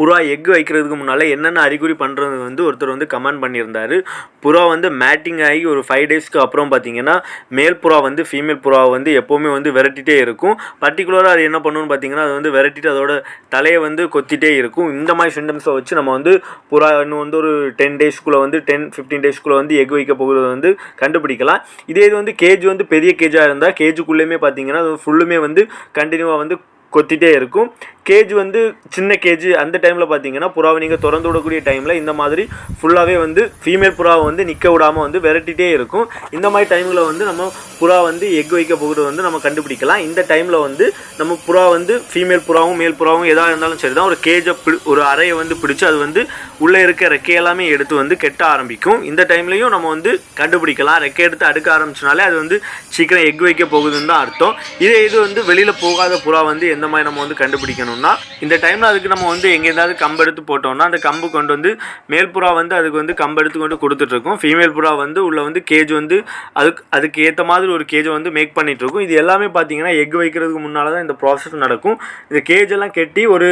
புறா எக் வைக்கிறதுக்கு முன்னால் என்னென்ன அறிகுறி பண்ணுறது வந்து ஒருத்தர் வந்து கமெண்ட் பண்ணியிருந்தாரு. புறா வந்து மேட்டிங் ஆகி ஒரு ஃபைவ் டேஸ்க்கு அப்புறம் பார்த்தீங்கன்னா மேல் புறா வந்து ஃபீமேல் புறாவை வந்து எப்போவுமே வந்து விரட்டிகிட்டே இருக்கும். பர்டிகுலராக அது என்ன பண்ணணும்னு பார்த்தீங்கன்னா அது வந்து விரட்டிட்டு அதோட தலையை வந்து கொத்திட்டே இருக்கும். இந்த மாதிரி சிம்டம்ஸை வச்சு நம்ம வந்து புறா இன்னும் வந்து ஒரு டென் டேஸ்க்குள்ளே வந்து டென் ஃபிஃப்டீன் டேஸ்க்குள்ளே வந்து எக் வைக்க போகிறது வந்து கண்டுபிடிக்கலாம். இதே இது வந்து கேஜ் வந்து பெரிய கேஜாக இருந்தால் கேஜுக்குள்ளேயுமே பார்த்தீங்கன்னா அது ஃபுல்லுமே வந்து கண்டினியூவாக வந்து கொத்திட்டே இருக்கும். கேஜ் வந்து சின்ன கேஜ். அந்த டைமில் பார்த்தீங்கன்னா புறாவை நீங்கள் திறந்து விடக்கூடிய டைமில் இந்த மாதிரி ஃபுல்லாகவே வந்து ஃபீமேல் புறாவை வந்து நிற்க விடாமல் வந்து விரட்டிகிட்டே இருக்கும். இந்த மாதிரி டைமில் வந்து நம்ம புறா வந்து எக் வைக்க போகிறது வந்து நம்ம கண்டுபிடிக்கலாம். இந்த டைமில் வந்து நம்ம புறா வந்து ஃபீமேல் புறாவும் மேல் புறாவும் எதாக இருந்தாலும் சரி தான் ஒரு கேஜை பிடி ஒரு அறையை வந்து பிடிச்சி அது வந்து உள்ளே இருக்க ரெக்கை எல்லாமே எடுத்து வந்து கெட்ட ஆரம்பிக்கும். இந்த டைம்லையும் நம்ம வந்து கண்டுபிடிக்கலாம். ரெக்கை எடுத்து அடுக்க ஆரம்பிச்சனாலே அது வந்து சீக்கிரம் எக் வைக்க போகுதுன்னு தான் அர்த்தம். இதே இது வந்து வெளியில் போகாத புறா வந்து எந்த மாதிரி நம்ம வந்து கண்டுபிடிக்கணும் போட்டோம்னா இந்த டைமில் அதுக்கு நம்ம வந்து எங்கே கம்பு எடுத்து போட்டோம்னா அந்த கம்பு கொண்டு வந்து மேல் புறா வந்து அதுக்கு வந்து கம்பு எடுத்து கொண்டு கொடுத்துட்ருக்கும் ஃபீமேல் புறா வந்து உள்ள வந்து கேஜ் வந்து அதுக்கு அதுக்கு ஏற்ற மாதிரி ஒரு கேஜை வந்து மேக் பண்ணிகிட்ருக்கும் இது எல்லாமே பார்த்தீங்கன்னா எக் வைக்கிறதுக்கு முன்னால் தான் இந்த ப்ராசஸ் நடக்கும். இந்த கேஜ் எல்லாம் கெட்டி ஒரு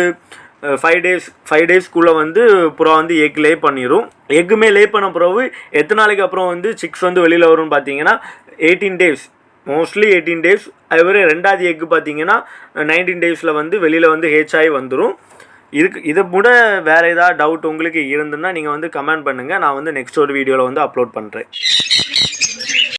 ஃபைவ் டேஸ் ஃபைவ் டேஸ்க்குள்ளே வந்து புறா வந்து எக் லே பண்ணிடும் எக்குமே லே பண்ண பிறகு எத்தனை நாளைக்கு அப்புறம் வந்து சிக்ஸ் வந்து வெளியில் வரும்னு பார்த்தீங்கன்னா eighteen days mostly eighteen days. அதுவரை ரெண்டாவது எக்கு பார்த்தீங்கன்னா நைன்டீன் டேஸில் வந்து வெளியில் வந்து ஹேச் ஆகி வந்துடும் இதுக்கு இதை கூட வேறு ஏதாவது டவுட் உங்களுக்கு இருந்துன்னா நீங்கள் வந்து கமெண்ட் பண்ணுங்கள் நான் வந்து நெக்ஸ்ட் ஒரு வீடியோவில் வந்து அப்லோட் பண்ணுறேன்